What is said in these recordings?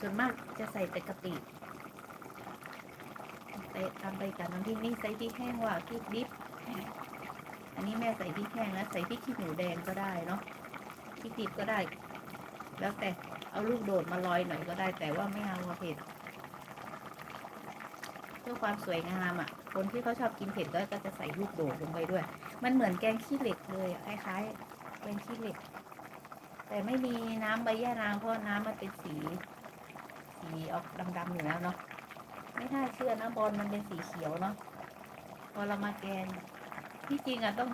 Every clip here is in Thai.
ส่วนมากจะใส่แต่กะปิไปตามไปกับน้ำพริกนี่ใส่พริกแห้งว่าพริกดิบ อันนี้แม่ใส่พริกแห้งนะใส่พริกขี้หนูแดงก็ได้เนาะพริกดิบก็ได้ แล้วแต่เอาลูกโดดมาลอยหน่อยก็ได้ แต่ว่าไม่เอาเผ็ดเพื่อความสวยงามอะ คนที่เขาชอบกินเผ็ดก็ก็จะใส่ลูกโดดลงไปด้วย มันเหมือนแกงขี้เหล็กเลยคล้ายๆแกงขี้เหล็ก แต่ไม่มีน้ำใบย่านางเพราะน้ำมันเป็นสี สีออกดำๆอยู่แล้วเนาะไม่น่าเชื่อนะบอลมันเป็นสีเขียวเนาะพอเรามาแกงที่จริงอะต้อง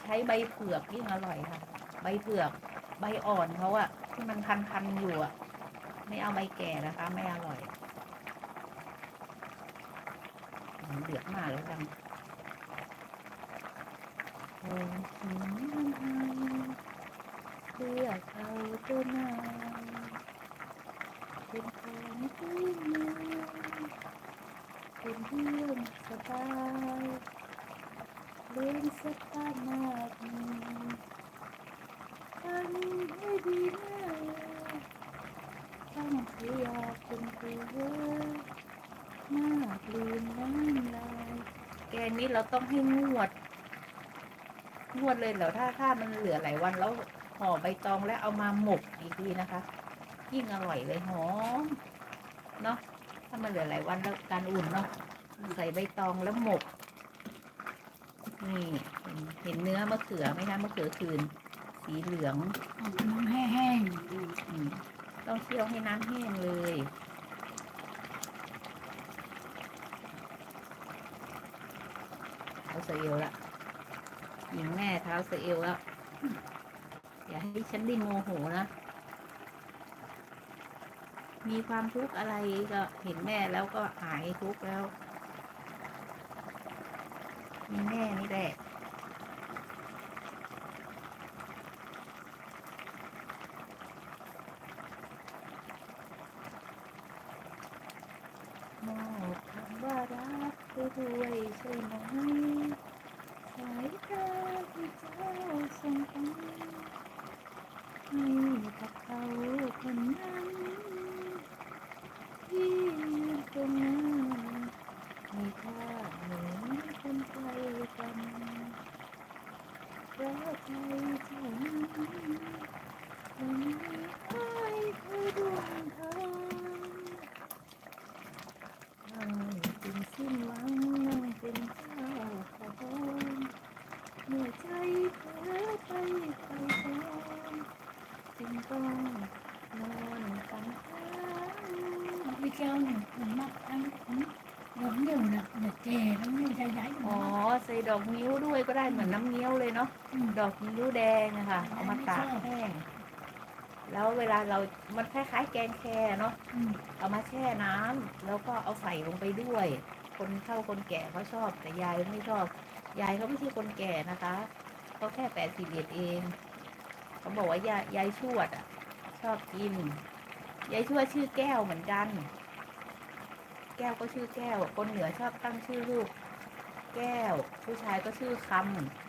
ใช้ใบเผือกยิ่งอร่อยค่ะ ใบเผือกใบอ่อนเขาอะที่มันคันๆอยู่อะไม่เอาใบแก่นะคะ ไม่อร่อยเดือดมากแล้วจังโอ้หินมันไทยเพื่อเขาตัวนาย เป็นของที่มีเป็นเรื่องสบายเล่นสตาร์มากมีทำให้ดีน่ต้องพยายามเป็นตัวมากลืมน้ำลายแกนี้เราต้องให้งวดงวดเลยเหรอถ้าถ้ามันเหลือหลายวันแล้วห่อใบตองแล้วเอามาหมกอีกทีนะคะ ยิ่งอร่อยเลยหอมเนาะถ้ามันเหลือหลายวันแล้วการอุ่นเนาะใส่ใบตองแล้วหมก นี่เห็นเห็นเนื้อมะเขือไหมคะมะเขือคืน สีเหลืองเอาน้ำแห้งอืมต้องเคี่ยวให้น้ำแห้งเลยเท้าเสอเอวละหญิงแม่เท้าเสอเอวแล้ว อย่าให้ฉันได้โมโหนะ มีความทุกข์อะไรก็เห็นแม่แล้วก็หายทุกข์แล้วมีแม่นี่แหละมอบคำว่ารักด้วยใช่ไหมสายตาที่เจ้าส่งไปให้กับเขาคนนั้นที่ยืนตรงหน้ามีค่าเหมือนคนไกลกันรักใครเท่านั้นคนนี้อ้ายคือดวงทาง นั่งเป็นสิ้นหวังนั่งเป็นเจ้าของเมื่อใจเผลอไปไกลแสนจึงต้องนอนฝันหา ๆพี่เจ้าเนี่ยผมมักทั้งผมหลงเดี่ยวนะเด็กแก่แล้วไม่ใช่ย้ายอ๋อใส่ดอกนิ้วด้วยก็ได้เหมือนน้ำเงี้ยวเลยเนาะดอกนิ้วแดงอะค่ะเอามาตากแห้งแล้วเวลาเรา มันคล้ายๆแกงแคเนาะเอามาแช่น้ำแล้วก็เอาใส่ลงไปด้วย คนเฒ่าคนแก่เขาชอบแต่ยายไม่ชอบ ยายเขาไม่ใช่คนแก่นะคะเขาแค่แปดสิบเอ็ดเอง เขาบอกว่ายายยายชวดอะ ชอบกิน ยายชวดชื่อแก้วเหมือนกัน แก้วก็ชื่อแก้วคนเหนือชอบตั้งชื่อลูก แก้ว ผู้ชายก็ชื่อค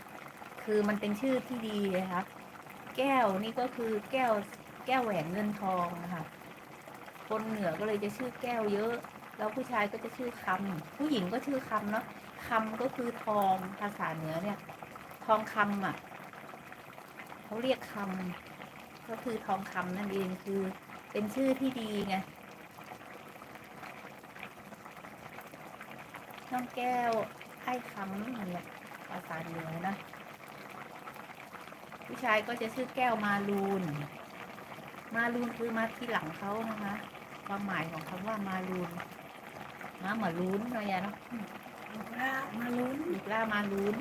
ำคือมันเป็นชื่อที่ดีนะครับ แก้วนี่ก็คือแก้วแก้วแหวนเงินทองนะคะคนเหนือก็เลยจะชื่อแก้วเยอะ แล้วผู้ชายก็จะชื่อคำผู้หญิงก็ชื่อคำเนาะคำก็คือทองภาษาเหนือเนี่ย ทองคำอะเขาเรียกคำก็คือทองคำนั่นเองคือ เป็นชื่อที่ดีไงน้องแก้วไอ้คำนั่นแหละภาษาเหนือนะ ผู้ชายก็จะชื่อแก้วมาลูน มาลูนคือมาที่หลังเขานะคะความหมายของคำว่ามาลูนมาเหมือนลูนเนาะยายเนาะพระมาลุ้นลูกล่ามาลูน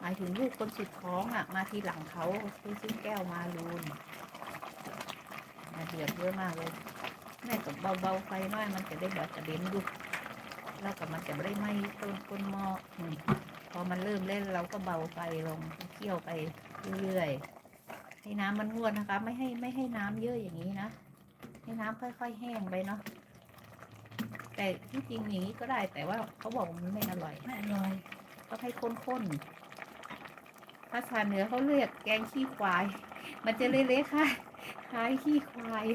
หมายถึงลูกคนสุดท้องอะมาทีหลังเขาคือชื่อแก้วมาลูนมา เดือดเยอะมากเลย แม่กับเบาๆไฟหน่อยมันจะได้แบบกระเด็นดูแล้วกับมันจะไม่ได้ไหม้ต้นก้นหม้ออืมพอมันเริ่มเล่นเราก็เบาไฟลงเคี่ยวไปเรื่อยๆให้น้ำมันงวดนะคะ ไม่ให้ไม่ให้น้ำเยอะอย่างนี้นะให้น้ำค่อย ๆ แห้งไปเนาะแต่ที่จริงอย่างนี้ก็ได้แต่ว่าเขาบอกว่ามันไม่อร่อยไม่อร่อยก็ให้ข้นๆภาษาเหนือเขาเรียกแกงขี้ควาย มันจะเละๆค่ะ คล้ายขี้ควาย